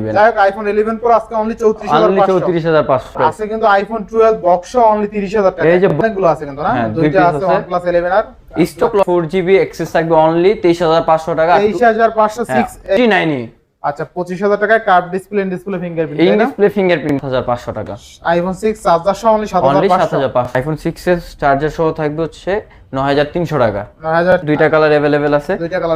নেবেন যাই হোক আইফোন 11 প্রো আজকে অনলি 34500 অনলি চৌত্রিশ হাজার পাঁচশো আছে কিন্তু আইফোন 12 বক্স অনলি 30000 টাকা। এই যে অনেকগুলো আছে কিন্তু না? হ্যাঁ, দুইটা আছে। OnePlus 11 আর স্টক ফোর জিবি এক্সেস থাকবে অনলি তেইশ হাজার পাঁচশো টাকা। 23506 নাইনি আচ্ছা 25000 টাকায় কার্ভ ডিসপ্লে ডিসপ্লে ফিঙ্গারপ্রিন্ট তাই ডিসপ্লে ফিঙ্গারপ্রিন্ট হাজার পাঁচশো টাকা। আইফোন 6 চার্জার সহ অনলি অনলি 7500 আইফোন সিক্স এর চার্জার সহ থাকবে হচ্ছে নয় হাজার তিনশো টাকা। 9000 দুইটা কালার অ্যাভেলেবেল আছে।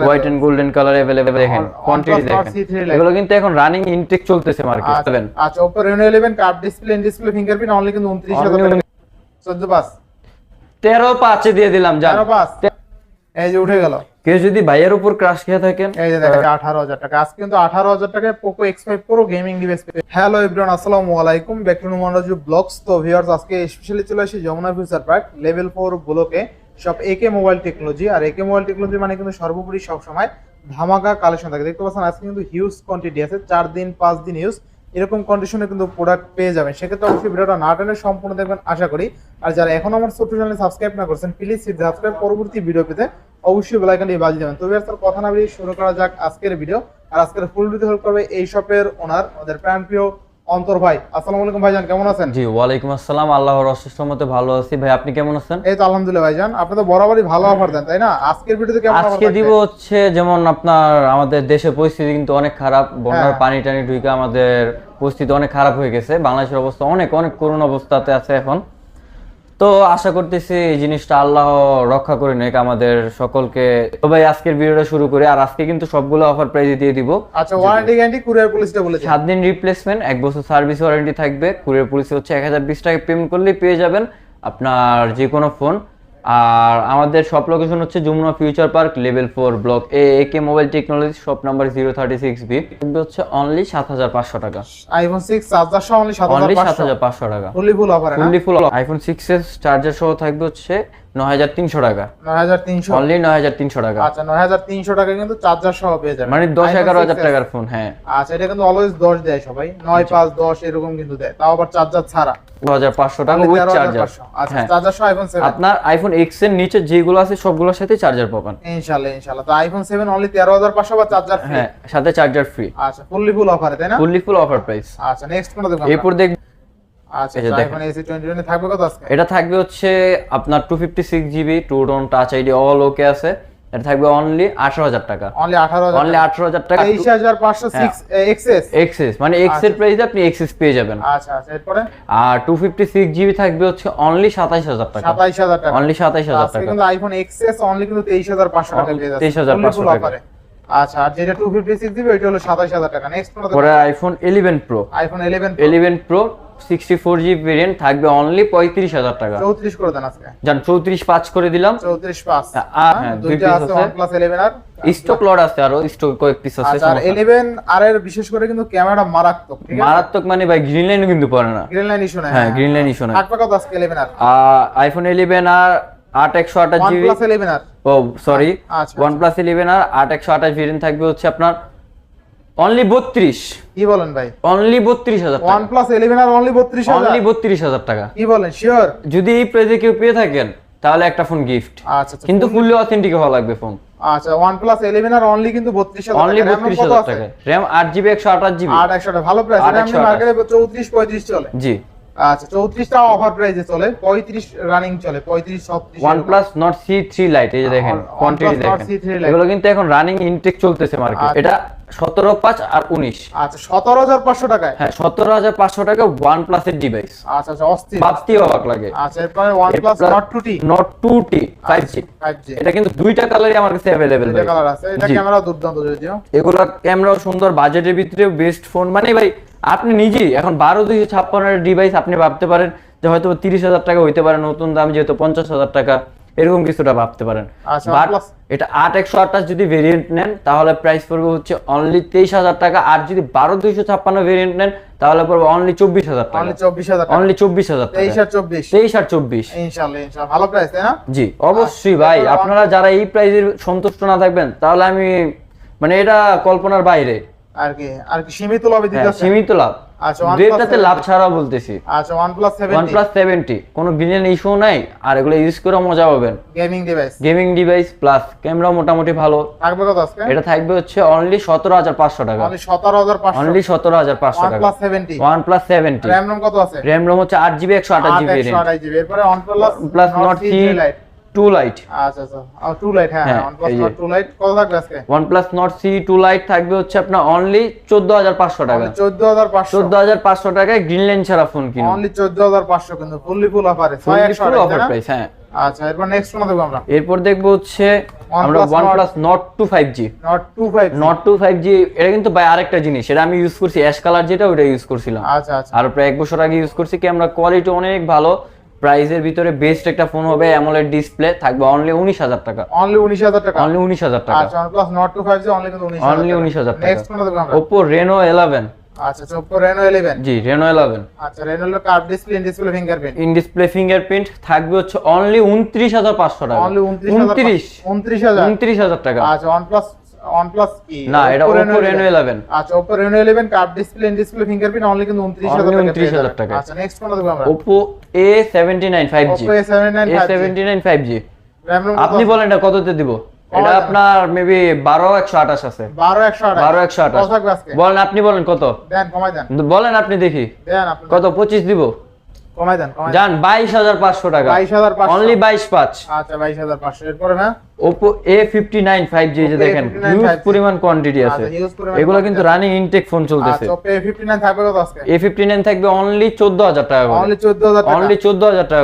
White and golden colour available দেখেন কোয়ান্টিটি দেখেন। এগুলো কিন্তু এখন রানিং ইনটেক চলতেছে মার্কেট আচ্ছা, আচ্ছা Oppo Reno 11 curve display display fingerprint only কিন্তু 29000 টাকা। 14 পাস তেরো পাঁচে দিয়ে দিলাম জান। 13 পাস এই যে উঠে গেল। কেউ যদি ভাইয়ের উপর ক্রাশ খেয়ে থাকেন এই যে দেখেন আঠারো হাজার টাকা। আজকে কিন্তু আঠারো হাজার টাকায় Poco X five pro gaming device hello everyone আসসালামু আলাইকুম। ব্যাক টু মনোরাজু ব্লগস তো ভিউয়ার্স আজকে স্পেশালি চলে আসি Jamuna future park level four ব্লকে সব একে মোবাইল টেকনোলজি আর একে মোবাইল টেকনোলজি মানে কিন্তু সর্বোপরি সবসময় ধামাকা কালেকশন থাকে। দেখতে পাচ্ছেন আজকে কিন্তু হিউজ কোয়ান্টিটি আছে চার দিন পাঁচ দিন ইউজ এরকম কন্ডিশনে কিন্তু প্রোডাক্ট পেয়ে যাবেন। সেক্ষেত্রে অবশ্যই ভিডিওটা না টানে সম্পূর্ণ দেখবেন, আশা করি। আর যারা এখন আমার ছোট্ট চ্যানেল সাবস্ক্রাইব না করছেন প্লিজ সাবস্ক্রাইব পরবর্তী ভিডিও পেতে অবশ্যই বেলাইকানটি বাজিয়ে দেবেন। তবে আর কথা না বেরিয়ে শুরু করা যাক আজকের ভিডিও আর আজকের ফুল ভিডিও হেল্প করবে এই শপের ওনার ওদের প্রাণ প্রিয় অন্তর ভাই আসসালামু আলাইকুম ভাইজান কেমন আছেন? জি ওয়ালাইকুম আসসালাম আল্লাহর অশেষ মতে ভালো আছি। ভাই আপনি কেমন আছেন? এই তো আলহামদুলিল্লাহ ভাইজান আপনি তো বরাবরই ভালো অফার দেন তাই না? আজকের ভিডিওতে কেমন আজকে দিব হচ্ছে যেমন আপনার আমাদের দেশের পরিস্থিতি কিন্তু অনেক খারাপ বন্যার হ্যাঁ। পানি টানি ঢুকে আমাদের পরিস্থিতি অনেক খারাপ হয়ে গেছে। বাংলাদেশের অবস্থা অনেক অনেক করুণ অবস্থাতে আছে এখন। তো আশা করতেছি এই জিনিসটা আল্লাহ রক্ষা করে নেক আমাদের সকলকে। তো ভাই আজকের ভিডিওটা শুরু করি আর আজকে কিন্তু সবগুলো অফার প্রাইজে দিয়ে দিব। আচ্ছা ওয়ারেন্টি গ্যারান্টি কুরিয়ার পুলিশটা বলেছে সাত দিন রিপ্লেসমেন্ট এক বছর সার্ভিস ওয়ারেন্টি থাকবে। কুরিয়ার পুলিশে হচ্ছে এক হাজার বিশ টাকা পেমেন্ট করলে পেয়ে যাবেন আপনার যে কোনো ফোন আর আমাদের সব লোকেশন হচ্ছে Jamuna future park level four block A K mobile technology shop number zero thirty six B হচ্ছে অনলি সাত হাজার পাঁচশো টাকা। আইফোন সিক্স চার্জার সহ অনলি সাত হাজার পাঁচশো। টাকা। Fully full offer full iPhone six এর চার্জার সহ থাকবে হচ্ছে নয় হাজার তিনশো টাকা। 9300 অনলি নয় হাজার তিনশো টাকা। আচ্ছা 9300 টাকা কিন্তু চার্জার সহ পেয়ে যাবেন। মানে দশ iPhone এগারো হাজার 6s টাকার ফোন হ্যাঁ। আচ্ছা এটা কিন্তু অলওয়েজ 10 দেয় সবাই। 9 5 10 এরকম কিন্তু দেয়। তাও আবার চার্জার ছাড়া। দু হাজার পাঁচশো টাকা উইথ চার্জার আচ্ছা হ্যাঁ। চার্জার সহ আইফোন 7 আপনার আইফোন এক্সের নিচে যেগুলো আছে সবগুলোর সাথে চার্জার পাবেন। ইনশাআল্লাহ ইনশাআল্লাহ। তো আইফোন 7 অনলি 13500 বা চার্জার ফ্রি হ্যাঁ সাথে চার্জার ফ্রি আচ্ছা ফুললি ফুল অফারে তাই না? ফুললি ফুল অফার প্রাইস আচ্ছা নেক্সট কোনটা দেখব। এরপর দেখ এটা থাকবে হচ্ছে আপনার two fifty six GB two tone touch ID all okay আছে। এটা থাকবে অনলি আঠারো হাজার টাকা। অনলি 18000 অনলি আঠারো হাজার টাকা। 23506 এক্সএস এক্সেস মানে এক্সের প্রাইসে আপনি এক্সেস পেয়ে যাবেন। আচ্ছা আচ্ছা এরপরে? আর টু ফিফটি সিক্স জিবি থাকবে হচ্ছে অনলি সাতাইশ হাজার টাকা। 27000 টাকা। অনলি সাতাইশ হাজার টাকা। কিন্তু আইফোন এক্সএস অনলি কিন্তু 23500 টাকা পেয়ে যাচ্ছে 23,500 Fully full টাকা। আচ্ছা আর যেটা 256 জিবি ওইটা হলো 27000 টাকা। নেক্সট পরে iPhone eleven pro iPhone 11 eleven pro sixty four GB variant থাকবে অনলি পঁয়ত্রিশ হাজার টাকা। 34 করে দেন আজকে। যান চৌত্রিশ পাঁচ করে দিলাম। 34 পাস আর হ্যাঁ, দুই দুইটা আছে। OnePlus 11 আর। স্টক লট আছে আরও স্টক কয়েক পিস আছে আচ্ছা আর সমস্যা 11 আর এর বিশেষ করে কিন্তু ক্যামেরা মারাত্মক ঠিক আছে? মারাত্মক মানে ভাই গ্রিন লাইন কিন্তু পড়ে না। গ্রিন লাইন ইস্যু নাই হ্যাঁ গ্রিন লাইন ইস্যু থাকবে কত আজকে 11 আর। আইফোন ইলেভেন আর আট একশো আঠাশ জিবি OnePlus 11 আর। ও সরি আচ্ছা, আর আট একশো আঠাশ ভেরিয়েন্ট থাকবে হচ্ছে আপনার অনলি বত্রিশ। কি বলেন ভাই? অনলি বত্রিশ হাজার OnePlus 11 আর অনলি 32000 অনলি বত্রিশ হাজার টাকা। কি বলেন? শিওর যদি এই প্রাইসে কেউ পেয়ে থাকেন তাহলে একটা ফোন গিফট আচ্ছা আচ্ছা কিন্তু ফুললি অথেন্টিক হওয়া লাগবে ফোন আচ্ছা OnePlus 11 আর অনলি কিন্তু 32000 অনলি টাকা। RAM বত্রিশ কত হাজার আছে? টাকা। আঠাশ জিবি আট একশো টাকা ভালো প্রাইস এমনি মার্কেটে চৌত্রিশ পঁয়ত্রিশ চলে। জি। আচ্ছা অফার প্রাইসে চলে পঁয়ত্রিশ রানিং চলে পঁয়ত্রিশ ছত্রিশ one plus Nord CE three lite এই যে দেখেন OnePlus কোয়ান্টিটি দেখেন। এগুলো কিন্তু এখন রানিং ইনটেক চলতেছে মার্কেট আচ্ছা। এটা আর আচ্ছা টাকায়? হ্যাঁ সতেরো হাজার পাঁচশো টাকা ওয়ানের ডিভাইস আচ্ছা আচ্ছা অস্থির। ভাবতে অবাক লাগে। আচ্ছা এরপরে জি এটা কিন্তু দুইটা কালারই আমার কাছে কালার আছে। এটা ক্যামেরা দুর্দান্ত যদিও এগুলো ক্যামেরাও সুন্দর বাজেটের ভিতরে বেস্ট ফোন মানে ভাই আপনি নিজেই এখন বারো দুইশো ছাপ্পান্নের ডিভাইস আপনি ভাবতে পারেন যে হয়তো তিরিশ হাজার টাকা হইতে পারে নতুন দাম যেহেতু পঞ্চাশ হাজার টাকা এরকম কিছুটা ভাবতে পারেন। আচ্ছা, বাট এটা আট একশো আঠাশ যদি ভেরিয়েন্ট নেন তাহলে প্রাইস পড়বে হচ্ছে অনলি তেইশ হাজার টাকা আর যদি বারো দুইশো ছাপ্পান্ন ভেরিয়েন্ট নেন তাহলে পড়বে অনলি চব্বিশ হাজার টাকা। অনলি চব্বিশ হাজার তেইশ আর চব্বিশ। তেইশ আর চব্বিশ। ভালো প্রাইস তাই না? জি অবশ্যই ভাই। আপনারা যারা এই প্রাইজের সন্তুষ্ট না থাকবেন তাহলে আমি মানে এটা কল্পনার বাইরে। আর কি আর কি সীমিত লাভে দিতে সীমিত লাভ। আচ্ছা OnePlus 70 লাভ বলতেছি। আচ্ছা OnePlus 70 OnePlus 70 কোনো গ্রিন ইস্যু নাই আর এগুলো ইউজ করে মজা পাবেন। Gaming device gaming device plus camera মোটামুটি ভালো। থাকবে কত আজকে? এটা থাকবে হচ্ছে অনলি সতেরো হাজার পাঁচশো টাকা। অনলি 17500 অনলি সতেরো হাজার পাঁচশো টাকা। OnePlus 70 one plus seventy RAM ROM কত আছে? র্যাম রোম হচ্ছে আট জিবি একশো আঠাশ জিবি 828 জিবি এরপরে OnePlus plus Lite two lite আচ্ছা আচ্ছা। আর 2 লাইট হ্যাঁ হ্যাঁ, OnePlus Nord 2 লাইট কত থাকবে আজকে? নট সি টু লাইট থাকবে হচ্ছে আপনার অনলি চোদ্দ হাজার পাঁচশো টাকা। 14500 চোদ্দ হাজার পাঁচশো টাকায় গ্রিন ছাড়া ফোন কিনুন। অনলি 14500 কিন্তু ফুললি ফুল অফারে ফুল অফার প্রাইস হ্যাঁ। আচ্ছা এরপর নেক্সট কোন দেখব আমরা? এরপর দেখব হচ্ছে আমরা OnePlus Nord- plus Nord two five G Nord 25 Nord two five G এটা কিন্তু ভাই আরেকটা জিনিস এটা আমি ইউজ করছি অ্যাশ কালার যেটা ওটা ইউজ করছিলাম। আচ্ছা আচ্ছা। আর প্রায় এক বছর আগে ইউজ করছি ক্যামেরা কোয়ালিটি অনেক ভালো প্রাইসের ভিতরে বেস্ট একটা ফোন হবে অ্যামোলেড ডিসপ্লে থাকবে অনলি উনিশ হাজার টাকা। অনলি 19000 টাকা? অনলি উনিশ হাজার টাকা। আচ্ছা OnePlus Nord 25 অনলি কিন্তু 19000 অনলি উনিশ হাজার টাকা। ওপো রেনো ইলেভেন আচ্ছা আচ্ছা Oppo Reno 11 G Reno eleven আচ্ছা Reno এর curve display in display fingerprint in display fingerprint থাকবে হচ্ছে অনলি উনত্রিশ হাজার পাঁচশো টাকা। অনলি 29000 উনত্রিশ। 29000 উনত্রিশ হাজার। টাকা। আচ্ছা OnePlus OnePlus কি না এটা Oppo ওপো রেনো আচ্ছা Oppo Reno 11 curve display in display fingerprint only কিন্তু 29000 টাকা পেয়ে 29,000 যাবেন। টাকা। আচ্ছা নেক্সট কোন দেখব আমরা? Oppo A seventy nine five G Oppo A79 A 5G nine five G আপনি বলেন এটা কততে দিব? এটা আপনার মেবি বারো একশো আঠাশ আছে। 12 128 বারো একশো আঠাশ। কত থাকবে আজকে? বলেন আপনি বলেন কত? দেন কমাই দেন। বলেন আপনি দেখি। দেন আপনি কত? পঁচিশ দিব? কমাই দেন কমাই দেন টাকা। 22,500 অনলি বাইশ পাঁচ। আচ্ছা 22500 এরপরে Oppo A fifty nine five G যে দেখেন A59 হিউজ পরিমাণ কোয়ান্টিটি আছে। আচ্ছা, এগুলো কিন্তু রানিং ইনটেক ফোন চলতেছে। আচ্ছা Oppo A59 থাকবে কত আজকে? এ ফিফটি নাইন থাকবে অনলি টাকা করে। অনলি 14000 টাকা। অনলি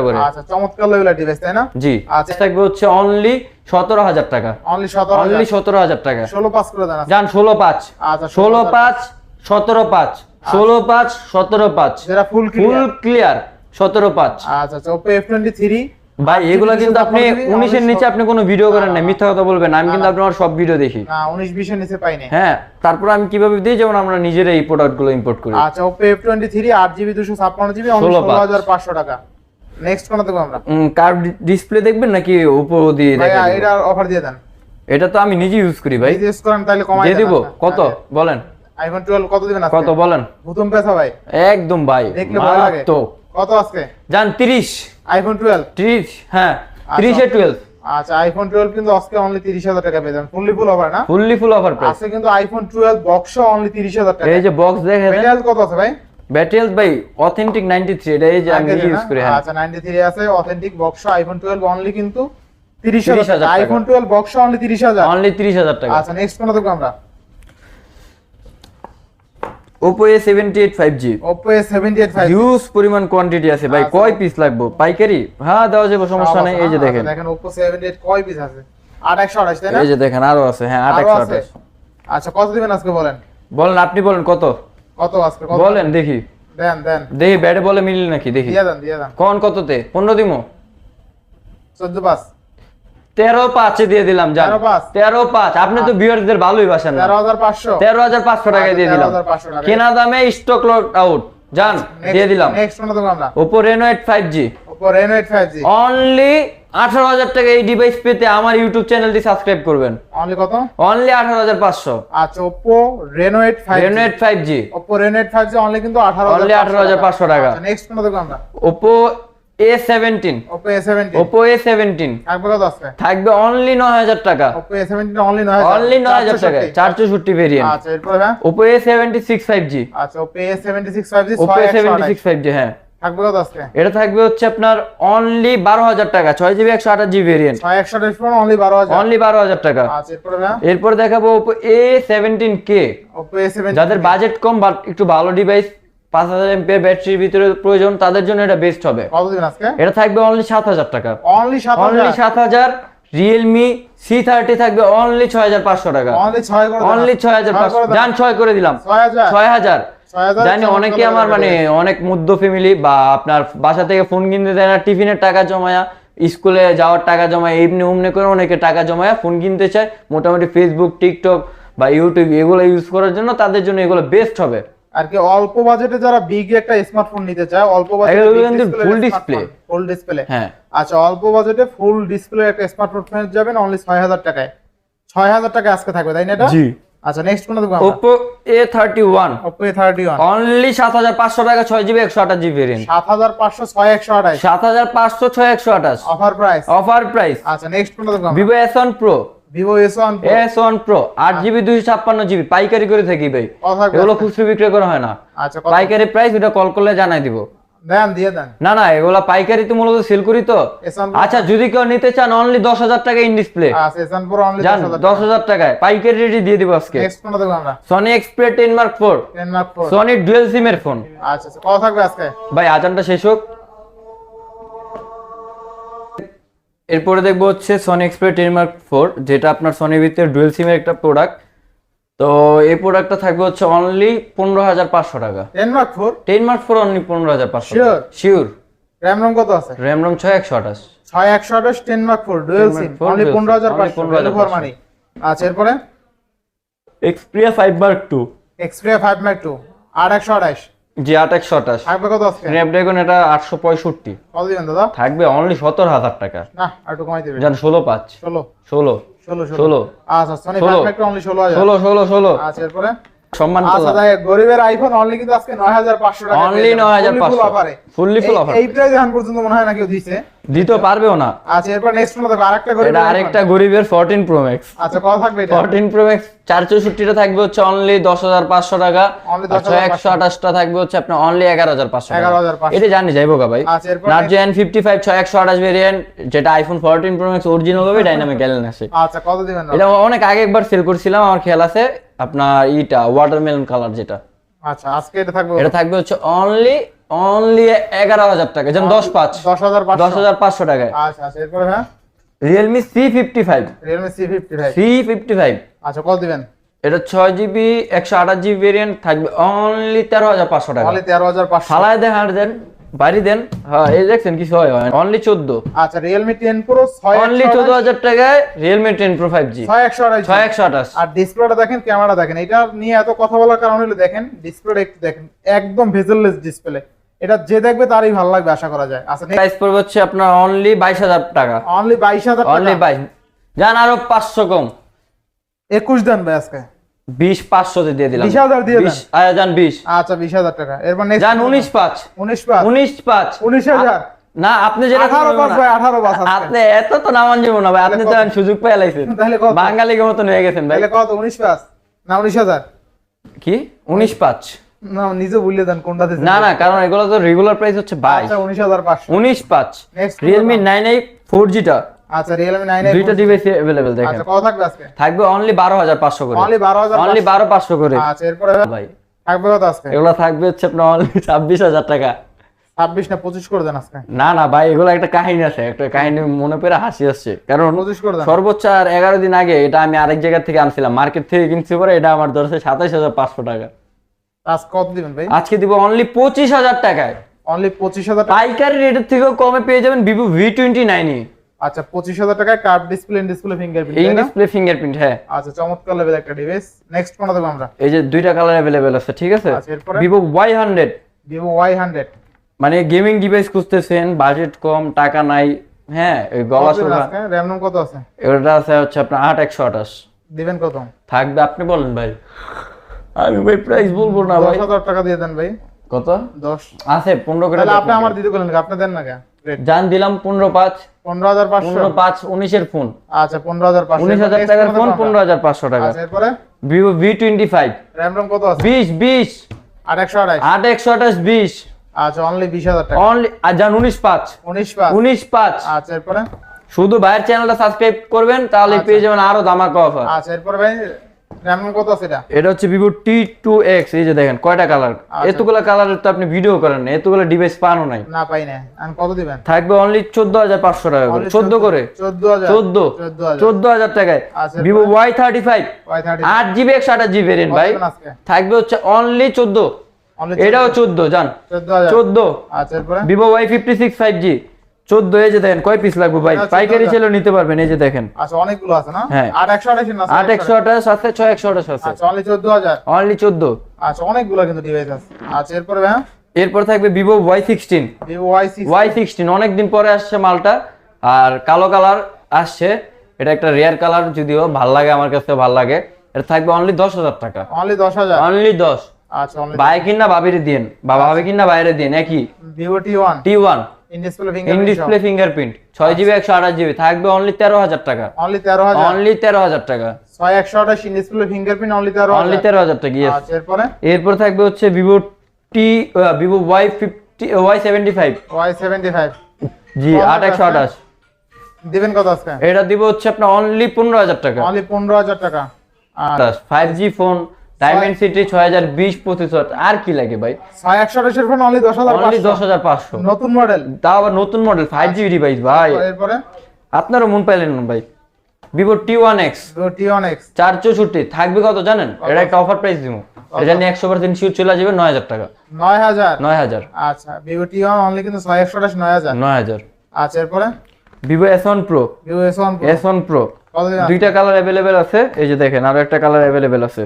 করে। আচ্ছা চমৎকার লেভেলের ডিভাইস তাই না? জি। আচ্ছা। থাকবে হচ্ছে অনলি সতেরো হাজার টাকা। অনলি 17000 অনলি সতেরো হাজার টাকা। 16 পাস করে দেন যান ষোলো পাঁচ। আচ্ছা ষোলো পাঁচ। সতেরো পাঁচ। ষোলো পাঁচ সতেরো পাঁচ। ফুল ক্লিয়ার সতেরো পাঁচ। আচ্ছা আচ্ছা Oppo F23 ভাই এগুলো কিন্তু আপনি উনিশের নিচে আপনি কোনো ভিডিও করেন না মিথ্যা কথা বলবেন আমি কিন্তু আপনার সব ভিডিও দেখি। না 19 20 এর নিচে হ্যাঁ তারপর আমি কীভাবে দিই যেমন আমরা নিজেরা এই প্রোডাক্টগুলো ইম্পোর্ট করি। আচ্ছা Oppo F23 8GB 256GB only 16 পাঁচ। 16500 টাকা। নেক্সট কোন দেব আমরা? কার ডিসপ্লে দেখবেন নাকি উপো দিয়ে এটা অফার দিয়ে দেন। এটা তো আমি নিজে ইউজ করি ভাই। করেন তাহলে কমাই দিয়ে দিব। কত? বলেন। আইফোন 12 কত দিবেন কত বলেন? প্রথম পেছা ভাই? একদম ভাই দেখলে ভয় লাগে। কত আজকে? যান তিরিশ। আইফোন 12 ত্রিশ হ্যাঁ ত্রিশে টুয়েলভ আচ্ছা আইফোন 12 কিন্তু আজকে অনলি 30000 টাকা পেয়ে যাবেন। ফুললি ফুল অফার না? ফুললি ফুল অফার প্রাইস আজকে কিন্তু আইফোন 12 বক্স অনলি 30000 টাকা। এই যে বক্স দেখেন মেটাল কত আছে ভাই? ব্যাটারি ভাই অথেন্টিক 93 এটা এই যে আমি ইউজ করি হ্যাঁ। আচ্ছা 93 আছে অথেন্টিক বক্স আইফোন 12 অনলি কিন্তু 30000 30,000 টাকা। টাকা। আইফোন 12 বক্স অনলি 30000 অনলি 30000 টাকা। আচ্ছা নেক্সট কোন দেখব আমরা? Oppo A78 5G Oppo A78 5G huge পরিমাণ কোয়ান্টিটি আছে ভাই। কয় পিস লাগবে? পাইকারি? হ্যাঁ দেওয়া যাবে সমস্যা নেই। এই যে আচ্ছা, দেখেন। দেখেন Oppo A78 কয় পিস আছে? 8128 তাই না? এই যে দেখেন আরও আছে। হ্যাঁ আরও আট আছে? আচ্ছা কত দিবেন আজকে বলেন? বলেন আপনি বলেন কত? কত আজকে কত? বলেন দেখি। দেন দেন। দেখি ব্যাটে বলে মিলিল নাকি দেখি। দিয়ে দেন দিয়ে দেন। কোন কততে? পনেরো দিমো? 14 পাস তেরো পাঁচে দিয়ে দিলাম যান। তেরো পাঁচ। আপনি তো বিয়ারদের ভালোই বাসেন না। 13500 তেরো হাজার পাঁচশো টাকায় দিয়ে দিলাম। কেনা দামে স্টক লট আউট যান দিয়ে দিলাম। Next Oppo Reno eight five G Oppo Reno 8 5G only আঠারো হাজার টাকা এই ডিভাইস পেতে আমার ইউটিউব চ্যানেলটি সাবস্ক্রাইব করবেন। অনলি কত? অনলি আঠারো হাজার পাঁচশো। আচ্ছা Oppo Reno 8 5G Reno eight five G Oppo Reno 8 5G only কিন্তু 18500 Only 18,500 টাকা। নেক্সট কোন দেখব Oppo A seventeen Oppo A70 Oppo A seventeen থাকবে কত থাকবে অনলি নয় হাজার টাকা। Oppo A70 অনলি 9000 অনলি নয় হাজার টাকা। চার চৌষট্টি ভেরিয়েন্ট আচ্ছা এরপরে হ্যাঁ সিক্স ফাইভ জি আচ্ছা Oppo A76 5G Oppo A seventy 6128 six five G হ্যাঁ। থাকবে কত আজকে এটা থাকবে হচ্ছে আপনার অনলি বারো হাজার টাকা। ছয় GB variant 6128 phone only 12000 only বারো হাজার টাকা। আচ্ছা এরপরে এরপর দেখাবো সেভেন্টিন কে Oppo A70 যাদের বাজেট কম বাট একটু ভালো ডিভাইস পাঁচ হাজার এমপিএর ব্যাটারির ভিতরে প্রয়োজন তাদের জন্য এটা বেস্ট হবে। এটা থাকবে অনলি সাত হাজার টাকা। অনলি অনলি সাত হাজার রিয়েলমি সি থার্টি থাকবে অনলি ছয় হাজার পাঁচশো টাকা। অনলি 6 করে অনলি ছয় হাজার পাঁচশো। যান ছয় করে দিলাম। ছয় হাজার। জানি অনেকে আমার মানে অনেক মধ্য ফ্যামিলি বা আপনার বাসা থেকে ফোন কিনতে দেয় না টিফিনের টাকা জমায়া স্কুলে যাওয়ার টাকা জমায় এমনি উমনি করে অনেকে টাকা জমায়া ফোন কিনতে চায়। মোটামুটি ফেসবুক টিকটক বা ইউটিউব এগুলো ইউজ করার জন্য তাদের জন্য এগুলো বেস্ট হবে। আর কি অল্প বাজেটে যারা বিগ একটা স্মার্টফোন নিতে চায় অল্প বাজেটে full display। ফুল ডিসপ্লে হ্যাঁ। আচ্ছা অল্প বাজেটে ফুল ডিসপ্লে একটা স্মার্টফোন পেয়ে যাবেন অনলি 6000 টাকায়। 6000 টাকা আজকে থাকবে তাই না এটা? জি। আচ্ছা নেক্সট কোনটা দেখব thirty one Oppo A31 only সাত হাজার পাঁচশো টাকা ছয় জিবি একশো আঠাশ জিবি ভেরিয়েন্ট 7500 6128 সাত হাজার পাঁচশো ছয় একশো আঠাশ। অফার প্রাইস অফার প্রাইস আচ্ছা নেক্সট কোনটা দেখব Vivo S1 Pro পাইকারি করে থাকি ভাই। এগুলো খুচরো করা হয় না। আচ্ছা পাইকারি প্রাইস ওটা কল করলে জানাই দিব। দেন দিয়ে দেন। না না এগুলা পাইকারি তো মূলত সেল করি তো। আচ্ছা যদি কেউ নিতে চান অনলি টাকা ইন ডিসপ্লে আচ্ছা S1 Pro অনলি জান দশ হাজার টাকায়। পাইকারি দিয়ে দিব আজকে। নেক্সট কোনটা দেখব আমরা। Sony Xperia ten mark four 10 Mark Pro Sony dual সিমের ফোন আচ্ছা আচ্ছা কত থাকবে আজকে। ভাই আজানটা শেষ হোক। এরপরে দেখব হচ্ছে Sony Xperia ten mark four যেটা আপনার সনি ভিতরে ডুয়েল সিমের একটা প্রোডাক্ট তো এই প্রোডাক্টটা থাকবে হচ্ছে অনলি পনেরো হাজার পাঁচশো টাকা। 10 Mark 4 ten mark four only পনেরো হাজার পাঁচশো Sure? শিওর RAM ROM কত আছে? র্যাম রম ছয় একশো আঠাশ। 6128 10 Mark 4 dual 10 Mark SIM 4 only dual SIM, 15500 only value for 15,500 money আচ্ছা এরপরে? Xperia five mark two Xperia 5 Mark 2 8128 G আট একশো আঠাশ থাকবে কত আজকে স্ন্যাপড্রাগন এটা আটশো পঁয়ষট্টি। কত দিবেন দাদা? থাকবে অনলি সত্তর হাজার টাকা। না আর একটু কমাই দিবেন জান ষোলো পাঁচ। 16 ষোলো। 16 ষোলো। আচ্ছা সনি 16 5 Mark 2 অনলি ষোলো ষোলো ষোলো ষোলো। আচ্ছা এরপরে? সম্মান আচ্ছা গরিবের আইফোন অনলি কিন্তু আজকে 9500 টাকা অনলি নয় হাজার পাঁচশো। ফুললি ফুল অফার এই প্রাইস এখন পর্যন্ত মনে হয় না কেউ দিছে। দিতে পারবেও না। আচ্ছা এরপর নেক্সট কোন দেখো আরেকটা গরিবের এটা। আরেকটা গরিবের ফোরটিন প্রো ম্যাক্স আচ্ছা কত থাকবে এটা? ফোরটিন প্রো ম্যাক্স চার চৌষট্টিটা থাকবে হচ্ছে অনলি দশ হাজার পাঁচশো টাকা। Only আর ছয় একশো আঠাশটা থাকবে হচ্ছে আপনার অনলি এগারো হাজার পাঁচশো 11,500 এটা জানি যাইবো গা ভাই। আচ্ছা এরপর ছয় একশো আঠাশ ভেরিয়েন্ট যেটা iPhone fourteen pro max original হবে ডাইনামিক গ্যালেন আছে। আচ্ছা কত দিবেন? এটা অনেক আগে একবার সেল করছিলাম আমার খেয়াল আছে। আপনার ইটা ওয়াটারমেলন কালার যেটা। আচ্ছা আজকে এটা থাকবে এটা থাকবে হচ্ছে অনলি অনলি এগারো হাজার টাকা যেমন দশ পাঁচ। 10500 দশ হাজার পাঁচশো টাকায়। আচ্ছা আচ্ছা এরপরে হ্যাঁ? Realme C55 C fifty five আচ্ছা কত দিবেন? এটা ছয় জিবি একশো আঠাশ জিবি ভেরিয়েন্ট থাকবে অনলি তেরো হাজার পাঁচশো টাকা। অনলি 13500 ফালায় দেন আর দেন। বাড়ি দেন। হ্যাঁ এই দেখছেন কিছু হয় অনলি চোদ্দ। আচ্ছা Realme 10 Pro 6 অনলি চোদ্দ হাজার টাকায় Realme ten pro five G 6128 ছয় একশো আঠাশ। আর ডিসপ্লেটা দেখেন ক্যামেরা দেখেন। এটা নিয়ে এত কথা বলার কারণ হলো দেখেন ডিসপ্লেটা একটু দেখেন। একদম ভেজেললেস ডিসপ্লে এটা যে দেখবে তারই ভালো লাগবে আশা করা যায়। আচ্ছা প্রাইস পড়বে হচ্ছে আপনার অনলি বাইশ হাজার টাকা। অনলি 22000 অনলি টাকা। বাইশ। যান আরও পাঁচশো কম। 21 দেন ভাই আজকে। বিশ পাঁচশোতে দিয়ে দিলাম। 20,000 দিয়ে দেন। আরে যান বিশ। আচ্ছা 20000 টাকা। এরপর নেক্সট যান উনিশ পাঁচ। 19 পাস উনিশ পাঁচ। 19000 না আপনি যেটা 18 করবেন পাস ভাই 18 পাস আপনি এত তো নামান যাব না ভাই আপনি তো সুযোগ পেয়ে লাইছেন। তাহলে কত? বাঙালিকে মতন হয়ে গেছেন ভাই। তাহলে কত? 19 পাস না 19000 কি? উনিশ পাঁচ। না নিজে বললে দেন কোনটা না না কারণ এগুলো তো রেগুলার প্রাইস হচ্ছে বাইশ। আচ্ছা 19500 উনিশ পাঁচ। Next Realme nine eight four জিটা আচ্ছা Realme 9 দুইটা ডিভাইস অ্যাভেলেবেল দেখেন। আচ্ছা কত থাকবে আজকে? থাকবে অনলি বারো হাজার পাঁচশো করে। অনলি 12000 অনলি বারো পাঁচশো করে। আচ্ছা এরপরে ভাই। থাকবে কত আজকে? এগুলো থাকবে হচ্ছে আপনার অনলি ছাব্বিশ হাজার টাকা। 26 না 25 করে দেন আজকে। না না ভাই এগুলো একটা কাহিনী আছে। একটা কাহিনী মনে করে হাসি আসছে। কারণ 25 করে দেন। সর্বোচ্চ আর এগারো দিন আগে এটা আমি আরেক জায়গা থেকে আনছিলাম। মার্কেট থেকে কিনছি পরে এটা আমার ধরছে সাতাইশ হাজার পাঁচশো টাকা। আজ কত দিবেন ভাই? আজকে দিব অনলি পঁচিশ হাজার টাকায়। অনলি 25000 টাকা। পাইকারি রেটের থেকেও কমে পেয়ে যাবেন ভিভো ভি টোয়েন্টি নাইনে আচ্ছা 25000 টাকায় curve display display fingerprint in display fingerprint হ্যাঁ। আচ্ছা চমৎকার লেভেল একটা ডিভাইস নেক্সট কোনটা দেবো আমরা? এই যে দুইটা কালার অ্যাভেলেবেল আছে ঠিক আছে? আচ্ছা? ভিভো ওয়াই Vivo Y100 মানে গেমিং ডিভাইস খুঁজতেছেন বাজেট কম টাকা নাই হ্যাঁ ওই গলা শোনা RAM ROM কত আছে? এটা আছে হচ্ছে আপনার আট একশো আঠাশ। দিবেন কত? থাকবে আপনি বলেন ভাই। আমি ভাই প্রাইস বলব না ভাই। 10000 টাকা দিয়ে দেন ভাই। কত? 10 আছে পনেরো করে তাহলে আপনি আমার দিতে বলেন আপনি দেন না কে রেট জান দিলাম পনেরো পাঁচ। 15500 পনেরো পাঁচ উনিশের ফোন। আচ্ছা 15500 উনিশ হাজার টাকার ফোন পনেরো হাজার পাঁচশো টাকা। আচ্ছা এরপরে? Vivo V twenty five ROM কত আছে? বিশ বিশ। 828 আট একশো আঠাশ বিশ। আচ্ছা অনলি 20000 টাকা। অনলি আর উনিশ পাঁচ। 19 পাস উনিশ পাঁচ। আচ্ছা এরপরে? শুধু ভাইয়ের চ্যানেলটা সাবস্ক্রাইব করবেন তাহলে পেয়ে যাবেন আরও ধামাকা অফার আচ্ছা এরপরে ভাই RAM কত আছে এটা? এটা হচ্ছে টু এক্স এই যে দেখেন কয়টা কালার আচ্ছা। এতগুলা কালারের তো আপনি ভিডিও করেন না এতগুলো ডিভাইস পানো নাই। না পাই না আর কত দিবেন? থাকবে অনলি চোদ্দ হাজার পাঁচশো টাকা করে। Only চোদ্দ করে? 14000 চোদ্দ। 14000 টাকায়। আচ্ছা, Vivo Y thirty five Y30 আট জিবি একশো আঠাশ জিবি ভেরিয়েন্ট ভাই। থাকবে হচ্ছে অনলি চোদ্দ। অনলি এটাও চোদ্দ জান। 14000 চোদ্দ। আচ্ছা এরপরে? Vivo Y fifty six five G চোদ্দ এই যে দেখেন কয় পিস লাগবে ভাই? পাইকারি নিতে পারবেন এই যে দেখেন। আচ্ছা অনেকগুলো আছে না? একশো আঠাশ আছে ছয় একশো আঠাশ আছে। আচ্ছা অনলি চোদ্দ হাজার? অনলি চোদ্দ। আচ্ছা অনেকগুলো কিন্তু ডিভাইস আছে। আচ্ছা এরপরে হ্যাঁ এরপর থাকবে sixteen Vivo Y six Y sixteen অনেকদিন পরে আসছে মালটা আর কালো কালার আসছে। এটা একটা রেয়ার কালার যদিও ভালো লাগে আমার কাছে ভালো লাগে। এটা থাকবে অনলি দশ হাজার টাকা। অনলি দশ হাজার? অনলি দশ। আচ্ছা অনলি ভাই কিনা বাবির দিন বা ভাবি কিনা বাইরে দিন একই? Vivo T one T one in display fingerprint ছয় জিবি একশো আঠাশ জিবি থাকবে অনলি তেরো হাজার টাকা। অনলি তেরো হাজার। অনলি তেরো হাজার টাকা। ছয় একশো আঠাশ ইন ডিসপ্লে ফিঙ্গারপ্রিন্ট অনলি তেরো অনলি হাজার। তেরো হাজার টাকা yes। আচ্ছা এরপরে? এরপর থাকবে হচ্ছে Vivo T Vivo Y fifty Y seventy five Y seventy five G কত আট একশো আছে? আঠাশ। দিবেন কত আজকে? এটা দিব হচ্ছে আপনার অনলি পনেরো হাজার টাকা। অনলি পনেরো হাজার টাকা। আর five G phone diamond city ছয় হাজার বিশ পঁচিশ আর কি লাগে ভাই? ছয় একশো আঠাশের ফোন অনলি দশ হাজার অনলি দশ হাজার পাঁচশো। নতুন মডেল তাও আবার নতুন মডেল ফাইভ জি ডিভাইস ভাই। এরপরে? আপনারও মন পাইলেন না ভাই? Vivo T one X T one X চার চৌষট্টি থাকবে কত জানেন? এটা একটা অফার প্রাইস দিব। এটা নিয়ে একশো পার্সেন্ট শিওর চলে যাবে নয় হাজার টাকা। নয় হাজার? নয় হাজার। আচ্ছা ভিভো টি ওয়ান অনলি কিন্তু ছয় একশো আঠাশ নয় হাজার। নয় হাজার। আচ্ছা এরপরে? Vivo S one pro Vivo S one S one pro দুইটা কালার অ্যাভেলেবেল আছে। এই যে দেখেন আরও একটা কালার অ্যাভেলেবেল আছে।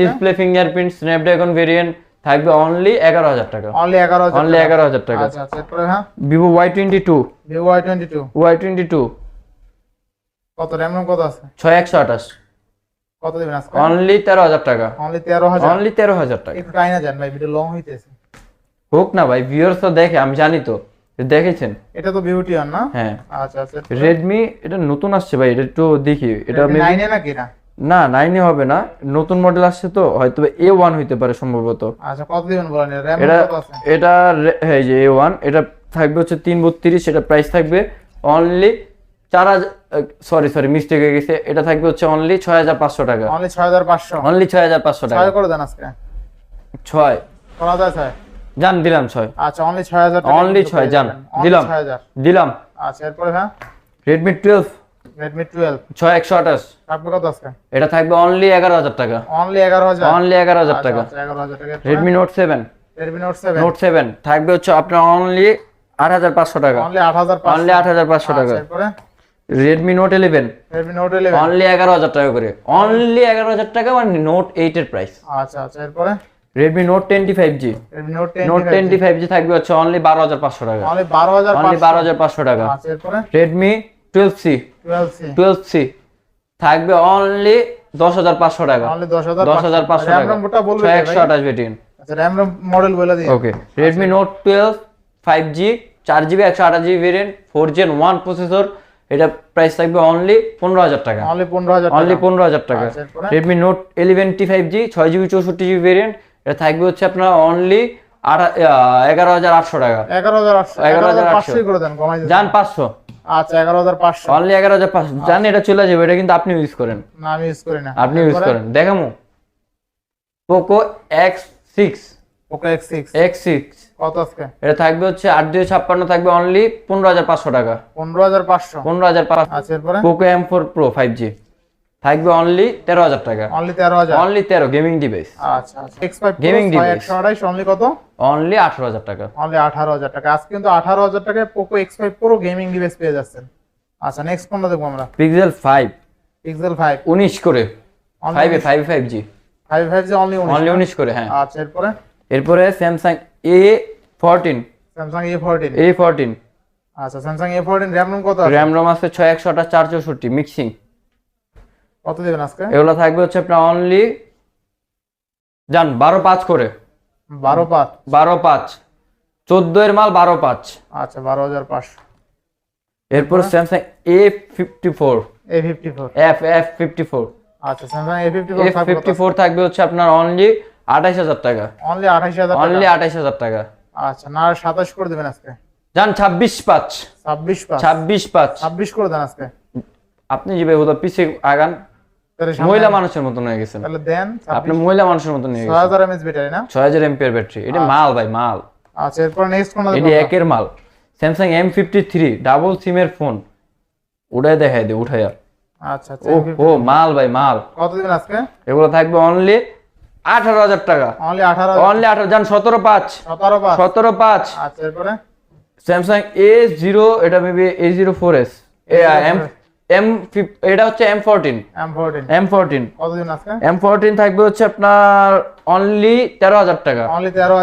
ডিসপ্লে ফিঙ্গারপ্রিন্ট স্ন্যাপড্রাগন ভেরিয়েন্ট থাকবে অনলি এগারো হাজার টাকা। অনলি এগারো অনলি এগারো হাজার টাকা। আচ্ছা আচ্ছা Vivo Y twenty two Vivo Y twenty two Y twenty two কত র্যাম কত আছে? ছয় একশো আঠাশ। কত দিবেন আজকে? অনলি টাকা। অনলি টাকা। একটু টাইনা যান ভাই ভিডিও লং হইতেছে। হোক না ভাই ভিউয়ার্স তো দেখে আমি জানি তো। দেখেছেন? এটা তো ভিভো টি না? হ্যাঁ। আচ্ছা আচ্ছা রেডমি এটা নতুন আসছে ভাই এটা একটু দেখি। এটা maybe- নাইনে নাকি না না নাইনে হবে না। নতুন মডেল আসছে তো হয়তো এ ওয়ান হইতে পারে সম্ভবত। আচ্ছা কত দিবেন বলেন? এটা এটা হ্যাঁ এই যে এ ওয়ান এটা থাকবে হচ্ছে তিন বত্রিশ এটা প্রাইস থাকবে অনলি চার হাজার সরি সরি মিস্টেক হয়ে গেছে। এটা থাকবে হচ্ছে অনলি ছয় হাজার পাঁচশো টাকা। অনলি ছয় হাজার পাঁচশো? অনলি ছয় হাজার পাঁচশো টাকা। করে দেন আজকে। ছয়। ছয়? জান দিলাম ছয়। আচ্ছা অনলি ছয় হাজার অনলি ছয়, যান, দিলাম। ছয় হাজার। দিলাম। আচ্ছা এরপরে হ্যাঁ? রেডমি টুয়েলভ টুয়েলভ ছয় একশো থাকবে কত আজকে? এটা থাকবে অনলি এগারো হাজার টাকা। অনলি এগারো হাজার? অনলি এগারো হাজার টাকা। Redmi note seven Redmi note seven note seven থাকবে হচ্ছে আপনার অনলি আট হাজার পাঁচশো টাকা। অনলি আট হাজার অনলি আট হাজার পাঁচশো টাকা। আচ্ছা, Redmi note eleven Redmi note eleven only এগারো হাজার টাকা করে। অনলি এগারো হাজার টাকা মানে নোট এইট এর প্রাইস আচ্ছা আচ্ছা এরপরে? Note ten note twenty five G থাকবে হচ্ছে অনলি বারো হাজার পাঁচশো টাকা। অনলি বারো হাজার অনলি বারো হাজার পাঁচশো টাকা। আচ্ছা এরপরে? টুয়েলভ সি টুয়েলভ সি থাকবে অনলি দশ হাজার পাঁচশো টাকা। দশ হাজার পাঁচশো টাকা। একশো আঠাশ বেটিন। আচ্ছা র্যাম মডেল বলে দিই okay Redmi note twelve five G চার জিবি একশো আঠাশ GB variant four gen one processor এটা প্রাইস থাকবে অনলি পনেরো হাজার টাকা। অনলি পনেরো হাজার অনলি পনেরো হাজার টাকা? Redmi note eleven T five G ছয় জিবি চৌষট্টি জিবি ভেরিয়েন্ট এটা থাকবে হচ্ছে আপনার অনলি এগারো হাজার আটশো টাকা। এগারো হাজার আটশো। এগারো হাজার আটশো। পাঁচশোই করে দেন কমাই দিন। যান পাঁচশো। আচ্ছা এগারো হাজার পাঁচশো। অনলি এগারো হাজার পাঁচশো। জান এটা চলে যাবে এটা কিন্তু আপনি ইউজ করেন। না আমি ইউজ করি না। আপনি ইউজ করেন। দেখামো। Poco X six Poco X six X six কত আজকে? এটা থাকবে হচ্ছে আট দুই ছাপ্পান্ন থাকবে অনলি পনেরো হাজার পাঁচশো টাকা। আচ্ছা এরপরে? Poco M four pro five G থাকবে অনলি তেরো হাজার টাকা। অনলি তেরো হাজার? অনলি তেরো গেমিং ডিভাইস আচ্ছা device। একশো আঠাইশ অনলি কত? অনলি আঠারো হাজার টাকা। অনলি আঠারো হাজার টাকা। আজকে কিন্তু আঠারো হাজার টাকায় Poco X five pro gaming device পেয়ে যাচ্ছেন। আচ্ছা নেক্সট কোনটা দেখব আমরা? পিক্সেল ফাইভ পিক্সেল ফাইভ উনিশ করে। Five five five G five five G only only উনিশ করে হ্যাঁ। আচ্ছা এরপরে? এরপরে Samsung A fourteen Samsung A fourteen A fourteen আচ্ছা Samsung A fourteen RAM ROM কত র্যাম রোম আছে ছয় একশো আঠাশ চার চৌষট্টি মিক্সিং কত দেবেন আজকে? এগুলো থাকবে হচ্ছে আপনার অনলি যান বারো পাঁচ করে। বারো পাঁচ। বারো পাঁচ। চোদ্দ এর মাল বারো পাঁচ। আচ্ছা বারো হাজার পাঁচশো এরপর Samsung A fifty four A fifty four F F fifty four আচ্ছা Samsung A fifty four F fifty four থাকবে হচ্ছে আপনার অনলি আঠাইশ হাজার টাকা। অনলি আঠাশ হাজার অনলি আঠাইশ হাজার টাকা। আচ্ছা না সাতাশ করে দেবেন আজকে? যান ছাব্বিশ পাঁচ। ছাব্বিশ পাঁচ। ছাব্বিশ পাঁচ। ছাব্বিশ করে দেন আজকে? আপনি যে বেহুদা পিছিয়ে আগান মহিলা মানুষের মতন হয়ে গেছেন। তাহলে দেন আপনি মহিলা মানুষের মতন হয়ে গেছেন। হাজার এমএস ব্যাটারি না? ছয় হাজার এমপিয়ার ব্যাটারি এটা মাল ভাই মাল। আচ্ছা এরপর নেক্সট কোনটা এটি? একের মাল। Samsung M fifty three double সিমের ফোন উঠাই দেখাই দে উঠাইয়া আচ্ছা আচ্ছা ও ও মাল ভাই মাল। কত দিবেন আজকে? এগুলো থাকবে অনলি আঠারো হাজার টাকা। অনলি আঠারো অনলি আঠারো যান সতেরো পাঁচ। সতেরো পাঁচ। সতেরো পাঁচ। আচ্ছা এরপরে? স্যামসাং এ জিরো এটা maybe A zero four S M M এটা হচ্ছে M fourteen M fourteen M আজকে এম ফোরটিন থাকবে হচ্ছে আপনার অনলি তেরো হাজার টাকা।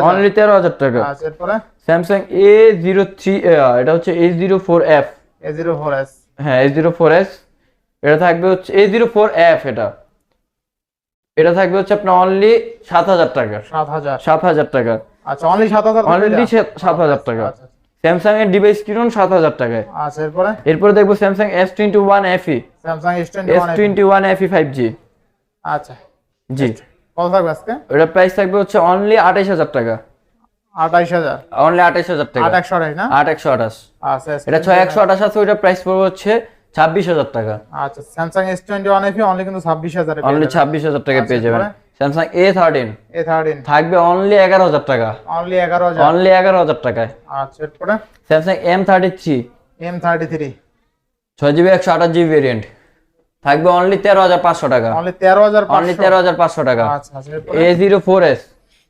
অনলি তেরো হাজার। টাকা। আচ্ছা স্যামসাং এ জিরো থ্রি এটা হচ্ছে A zero four F A zero four S হ্যাঁ এ জিরো ফোর এস এটা থাকবে হচ্ছে এ জিরো ফোর এফ এটা। এটা থাকবে হচ্ছে আপনার অনলি সাত হাজার টাকা। সাত হাজার। সাত হাজার টাকা। আচ্ছা অনলি সাত হাজার অনলি সাত হাজার টাকা। আচ্ছা স্যামসাং এর ডিভাইস কিনুন সাত হাজার টাকায়। আচ্ছা এরপরে? এরপরে দেখব Samsung S twenty one FE Samsung S twenty one FE five G আচ্ছা। জি। কত থাকবে আজকে? ওটার প্রাইস থাকবে হচ্ছে অনলি আঠাইশ হাজার টাকা। আঠাইশ হাজার? অনলি আঠাইশ হাজার টাকা। আট একশো আঠাইশ না? আট একশো আঠাশ। আচ্ছা এটা ছয় একশো আঠাশ আছে ওইটার প্রাইস পড়বে হচ্ছে ছাব্বিশ হাজার টাকা। আচ্ছা Samsung S twenty one FE only কিন্তু ছাব্বিশ হাজার অনলি ছাব্বিশ হাজার টাকা পেয়ে যাবেন? Samsung A thirteen A thirteen থাকবে অনলি এগারো হাজার টাকা। অনলি এগারো হাজার। অনলি এগারো হাজার টাকায়। আচ্ছা এরপরে? Samsung M thirty three M thirty three ছয় জিবি একশো আঠাশ জিবি ভেরিয়েন্ট থাকবে অনলি তেরো হাজার পাঁচশো টাকা। অনলি তেরো হাজার অনলি তেরো হাজার পাঁচশো টাকা। এ জিরো ফোর এস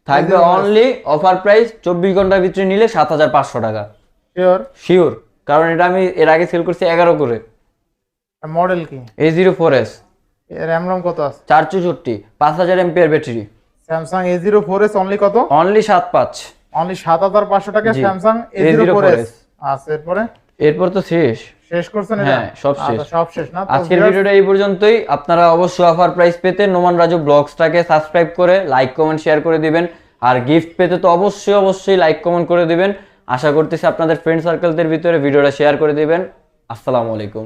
থাকবে অনলি অফার প্রাইস চব্বিশ ঘণ্টার ভিতরে নিলে সাত হাজার পাঁচশো টাকা। শিওর শিওর কারণ এটা আমি এর আগে সেল করছি এগারো করে। মডেল কি? A zero four S RAM ROM কত আছে? চার চৌষট্টি পাঁচ হাজার ampere battery. Samsung A zero four S only কত? অনলি সাত পাঁচ। অনলি সাত হাজার পাঁচশো টাকা জি। স্যামসাং এ A04S এস আচ্ছা এরপরে? এরপর তো শেষ। শেষ করছেন হ্যাঁ, সব শেষ। আচ্ছা, সব শেষ না? আজকের ভিডিওটা এই পর্যন্তই। আপনারা অবশ্যই অফার প্রাইস পেতে নোমান রাজু ব্লগসটাকে সাবস্ক্রাইব করে লাইক কমেন্ট শেয়ার করে দিবেন। আর গিফট পেতে তো অবশ্যই অবশ্যই লাইক কমেন্ট করে দিবেন। আশা করতেছি আপনাদের ফ্রেন্ড সার্কেলদের ভিতরে ভিডিওটা শেয়ার করে দিবেন। আসসালামু আলাইকুম।